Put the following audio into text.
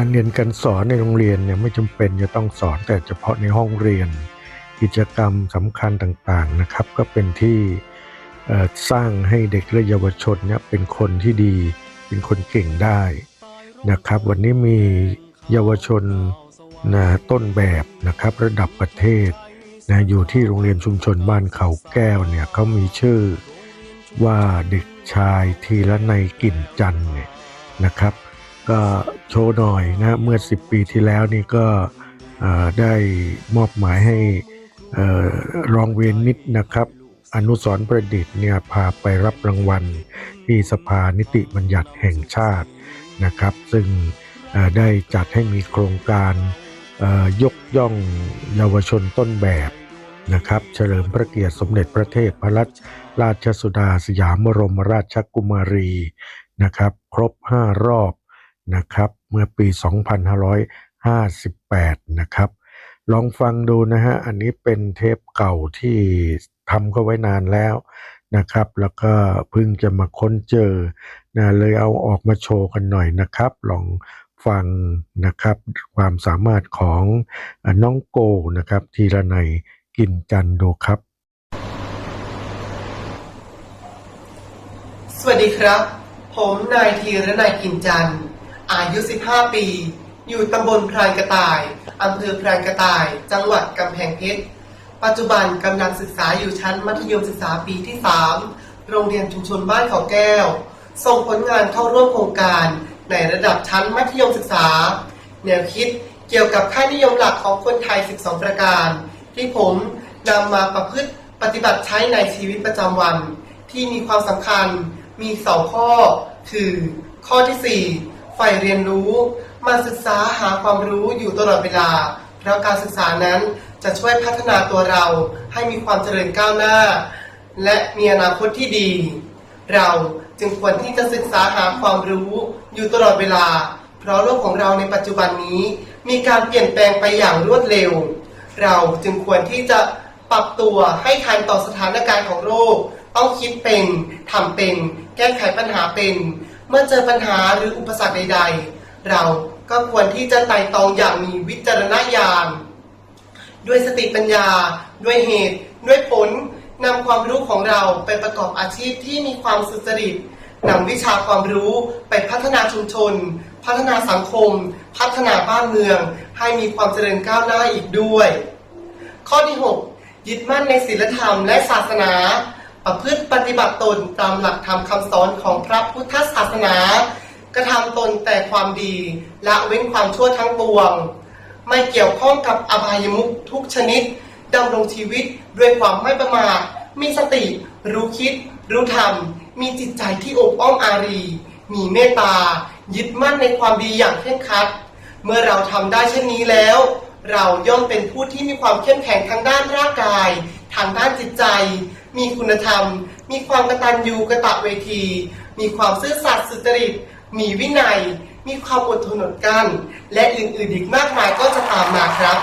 การเรียนการสอนในโรงเรียนเนี่ยไม่จำเป็นจะต้องสอนแต่เฉพาะในห้องเรียน กิจกรรมสำคัญต่างๆนะครับ ก็เป็นที่สร้างให้เด็กและเยาวชนเนี่ยเป็นคนที่ดี เป็นคนเก่งได้นะครับ วันนี้มีเยาวชนนะต้นแบบนะครับระดับประเทศนะอยู่ที่โรงเรียนชุมชนบ้านเขาแก้วเนี่ยเขามีชื่อว่าเด็กชายทีละในกลิ่นจันเนี่ยนะครับ ก็โชว์หน่อยนะเมื่อ 10 ปีที่แล้วนี่ก็ได้มอบหมายให้รองเวียนนิดนะครับ อนุสรประดิษฐ์เนี่ยพาไปรับรางวัลที่สภานิติบัญญัติแห่งชาตินะครับ ซึ่งได้จัดให้มีโครงการยกย่องเยาวชนต้นแบบนะครับ เฉลิมพระเกียรติสมเด็จพระเทพพรัตนราชสุดาสยามบรมราชกุมารีนะครับ ครบ 5 รอบ นะครับเมื่อปี 2558 นะครับ ลองฟังดูนะฮะอันนี้เป็นเทปเก่าที่ทำก็ไว้นานแล้วนะครับ แล้วก็เพิ่งจะมาค้นเจอนะเลยเอาออกมาโชว์กันหน่อยนะครับ ลองฟังนะครับความสามารถของน้องโกนะครับ ทีละในกินจันดูครับ สวัสดีครับ ผมนายธีรนายกินจันทร์ อายุ 15 ปี อยู่ตำบลพรานกระต่าย อำเภอพรานกระต่าย จังหวัดกำแพงเพชร ปัจจุบันกำลังศึกษาอยู่ชั้นมัธยมศึกษาปีที่ 3 โรงเรียนชุมชนบ้านเขาแก้ว ส่งผลงานเข้าร่วมโครงการในระดับชั้นมัธยมศึกษา แนวคิดเกี่ยวกับค่านิยมหลักของคนไทย 12 ประการ ที่ผมนำมาประพฤติปฏิบัติใช้ในชีวิตประจำวัน ที่มีความสำคัญมีสองข้อ คือ ข้อที่ 4 สี่ใฝ่เรียนรู้มาศึกษาหาความรู้อยู่ตลอดเวลา เพราะการศึกษานั้นจะช่วยพัฒนาตัวเราให้มีความเจริญก้าวหน้า และมีอนาคตที่ดี เราจึงควรที่จะศึกษาหาความรู้อยู่ตลอดเวลา เพราะโลกของเราในปัจจุบันนี้ มีการเปลี่ยนแปลงไปอย่างรวดเร็ว เราจึงควรที่จะปรับตัวให้ทันต่อสถานการณ์ของโลกต้องคิดเป็นทำเป็น แก้ไขปัญหาเป็น เมื่อเจอปัญหาหรืออุปสรรคใด ๆ เราก็ควรที่จะไต่ตองอย่างมีวิจารณญาณ ด้วยสติปัญญา ด้วยเหตุ ด้วยผลนำความรู้ของเราไปประกอบอาชีพที่มีความสุจริตนำวิชาความรู้ไปพัฒนาชุมชน พัฒนาสังคม พัฒนาบ้านเมือง ให้มีความเจริญก้าวหน้าอีกด้วย ข้อที่ 6 ยึดมั่นในศีลธรรมและศาสนา ประพฤติปฏิบัติตนตามหลักธรรมคำสอนของพระพุทธศาสนา กระทำตนแต่ความดีละเว้นความชั่วทั้งปวง ไม่เกี่ยวข้องกับอบายมุขทุกชนิดดำรงชีวิตด้วยความไม่ประมาทมีสติ รู้คิด รู้ธรรมมีจิตใจที่อบอ้อมอารี มีเมตตา ยึดมั่นในความดีอย่างเคร่งครัด เมื่อเราทำได้เช่นนี้แล้ว เราย่อมเป็นผู้ที่มีความเข้มแข็งทางด้านร่างกาย ทางด้านจิตใจ มีคุณธรรม มีความกตัญญูกะตะเวที มีความซื่อสัตย์สุจริต มีวินัย มีความอดทนอดกลั้น และอื่นๆอีกมากมายก็จะตามมาครับ